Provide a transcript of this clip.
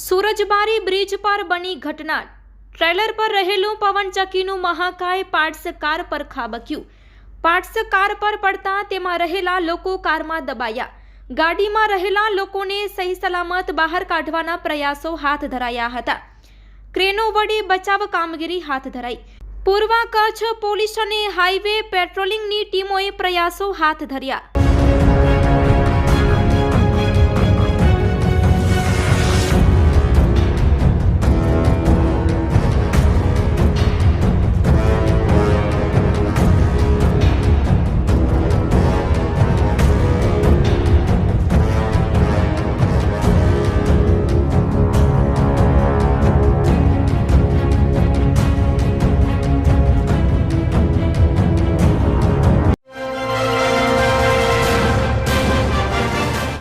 Surajbari bridge પર બની ઘટના. ટ્રેલર પર રહેલું પવનચક્કીનું મહાકાય પાર્ટ્સ કાર પર ખાબક્યું. પાર્ટ્સ કાર પર પડતા તેમાં રહેલા લોકો કારમાં દબાયા. ગાડીમાં રહેલા લોકોને સહી સલામત બહાર કાઢવાના પ્રયાસો હાથ ધરાયા હતા. ક્રેનો વડે બચાવ કામગીરી હાથ ધરાઈ. પૂર્વ કચ્છ પોલીસ અને હાઈવે પેટ્રોલિંગની ટીમોએ પ્રયાસો હાથ ધર્યા.